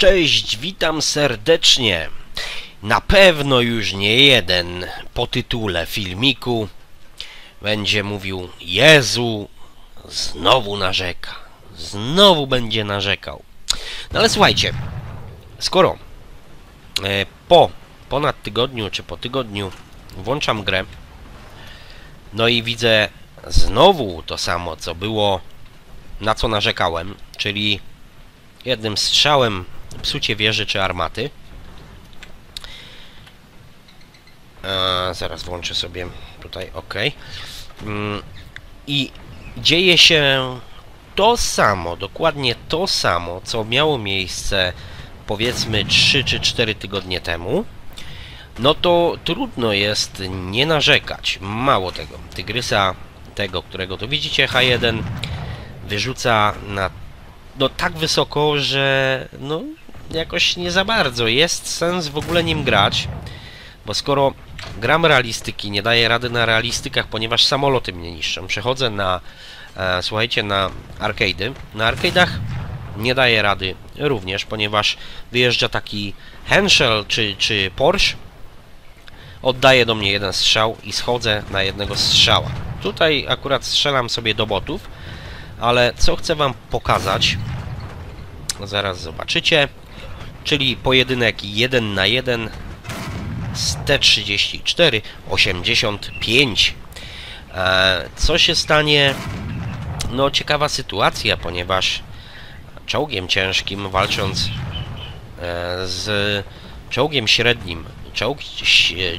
Cześć, witam serdecznie. Na pewno już nie jeden po tytule filmiku będzie mówił Jezu, znowu narzeka. Znowu będzie narzekał. No ale słuchajcie, skoro e, po ponad tygodniu czy po tygodniu włączam grę, no i widzę znowu to samo, co było, na co narzekałem, czyli jednym strzałem psucie wieży czy armaty. Zaraz włączę sobie tutaj OK. Mm, I dzieje się to samo, dokładnie to samo, co miało miejsce powiedzmy 3 czy 4 tygodnie temu, no to trudno jest nie narzekać. Mało tego, Tygrysa, tego, którego tu widzicie, H1, wyrzuca na no tak wysoko, że no jakoś nie za bardzo jest sens w ogóle nim grać, bo skoro gram realistyki, nie daję rady na realistykach, ponieważ samoloty mnie niszczą. Przechodzę na, e, słuchajcie, na arcade'y. Na arcade'ach nie daję rady również, ponieważ wyjeżdża taki Henschel czy, czy Porsche, oddaje do mnie jeden strzał i schodzę na jednego strzała. Tutaj akurat strzelam sobie do botów, ale co chcę Wam pokazać, zaraz zobaczycie, czyli pojedynek 1 na 1 z T34 85. E, co się stanie? No ciekawa sytuacja, ponieważ czołgiem ciężkim walcząc e, z czołgiem średnim, czołg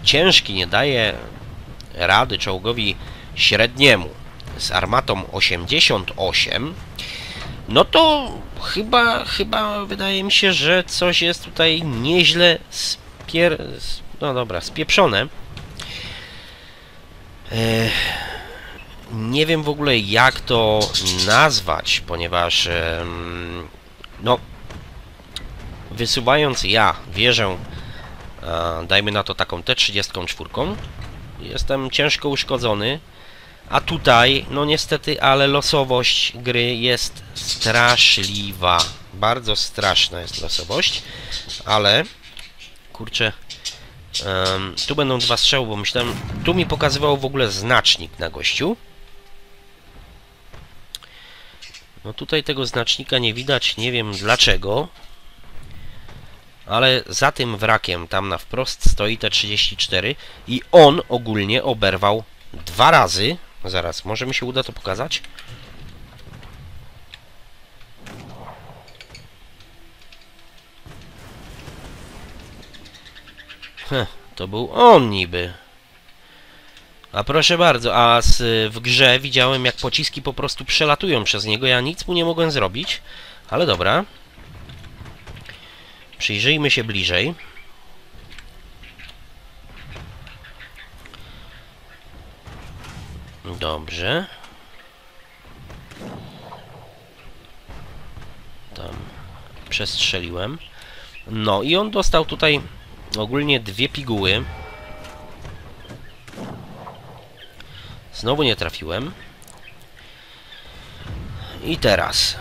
ciężki nie daje rady czołgowi średniemu z armatą 88, no to chyba, chyba wydaje mi się, że coś jest tutaj nieźle spier... no dobra, spieprzone. Ech, nie wiem w ogóle jak to nazwać, ponieważ no wysuwając ja wieżę dajmy na to taką T34 jestem ciężko uszkodzony a tutaj, no niestety, ale losowość gry jest straszliwa. Bardzo straszna jest losowość, ale kurczę, um, tu będą dwa strzały, bo myślałem, tu mi pokazywał w ogóle znacznik na gościu. No tutaj tego znacznika nie widać, nie wiem dlaczego, ale za tym wrakiem, tam na wprost stoi T-34 i on ogólnie oberwał dwa razy Zaraz, może mi się uda to pokazać? Heh, to był on niby. A proszę bardzo, a z, w grze widziałem jak pociski po prostu przelatują przez niego. Ja nic mu nie mogłem zrobić, ale dobra. Przyjrzyjmy się bliżej. Dobrze. Tam przestrzeliłem. No i on dostał tutaj ogólnie dwie piguły. Znowu nie trafiłem. I teraz.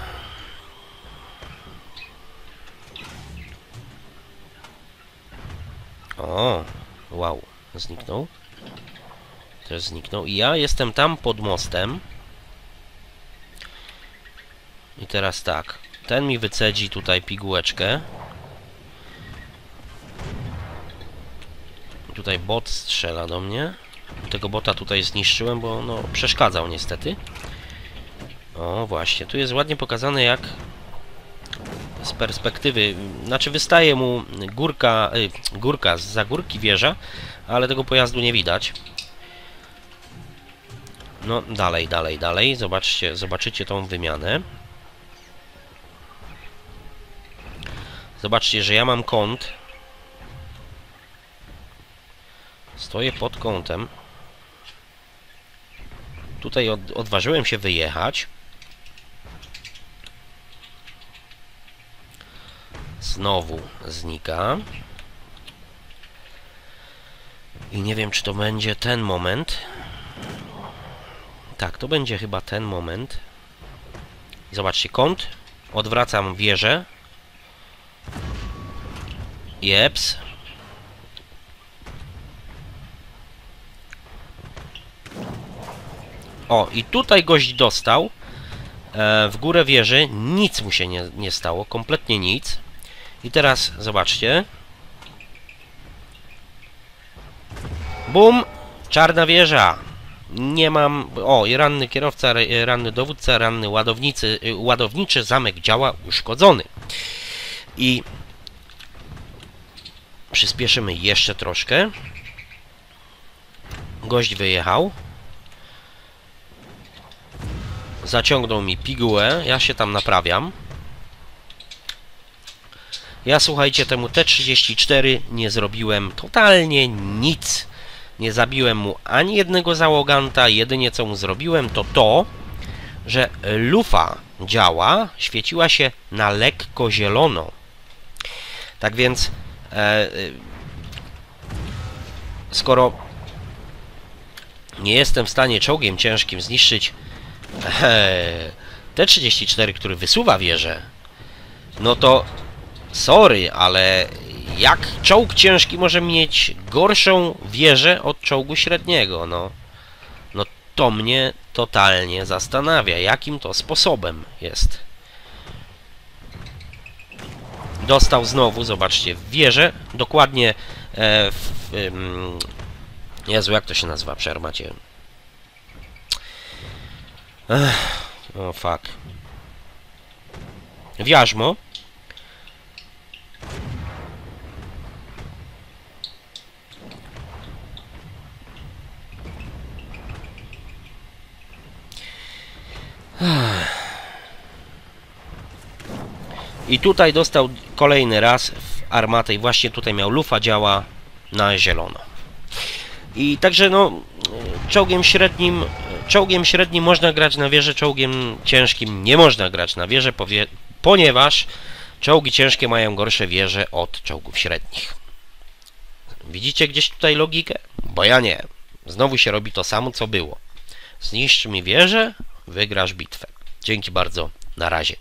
O, wow, zniknął też zniknął. I ja jestem tam pod mostem. I teraz tak. Ten mi wycedzi tutaj pigułeczkę. Tutaj bot strzela do mnie. Tego bota tutaj zniszczyłem, bo no, przeszkadzał niestety. O, właśnie. Tu jest ładnie pokazane, jak z perspektywy, znaczy wystaje mu górka, y, górka z za górki wieża, ale tego pojazdu nie widać. No, dalej, dalej, dalej. Zobaczcie, zobaczycie tą wymianę. Zobaczcie, że ja mam kąt. Stoję pod kątem. Tutaj od, odważyłem się wyjechać. Znowu znika. I nie wiem, czy to będzie ten moment. Tak, to będzie chyba ten moment. Zobaczcie, kąt. Odwracam wieżę. Jeps. O, i tutaj gość dostał e, w górę wieży. Nic mu się nie, nie stało, kompletnie nic. I teraz zobaczcie. Bum! Czarna wieża. Nie mam... O, ranny kierowca, ranny dowódca, ranny ładownicy, y, ładowniczy zamek działa uszkodzony. I przyspieszymy jeszcze troszkę. Gość wyjechał. Zaciągnął mi pigułę, ja się tam naprawiam. Ja słuchajcie, temu T-34 nie zrobiłem totalnie nic. Nie zabiłem mu ani jednego załoganta, jedynie co mu zrobiłem to to, że lufa działa, świeciła się na lekko zielono. Tak więc, e, e, skoro nie jestem w stanie czołgiem ciężkim zniszczyć e, T-34, który wysuwa wieżę, no to sorry, ale jak czołg ciężki może mieć gorszą wieżę od czołgu średniego? No, no to mnie totalnie zastanawia, jakim to sposobem jest. Dostał znowu, zobaczcie, wieżę, dokładnie e, w... Jezu, jak to się nazywa przy armacie? Ech, o fuck. W I tutaj dostał kolejny raz w armatę i właśnie tutaj miał lufa działa na zielono. I także no czołgiem średnim czołgiem średnim można grać na wieży, czołgiem ciężkim nie można grać na powie, ponieważ czołgi ciężkie mają gorsze wieże od czołgów średnich. Widzicie gdzieś tutaj logikę? Bo ja nie. Znowu się robi to samo, co było. Zniszcz mi wieżę, wygrasz bitwę. Dzięki bardzo. Na razie.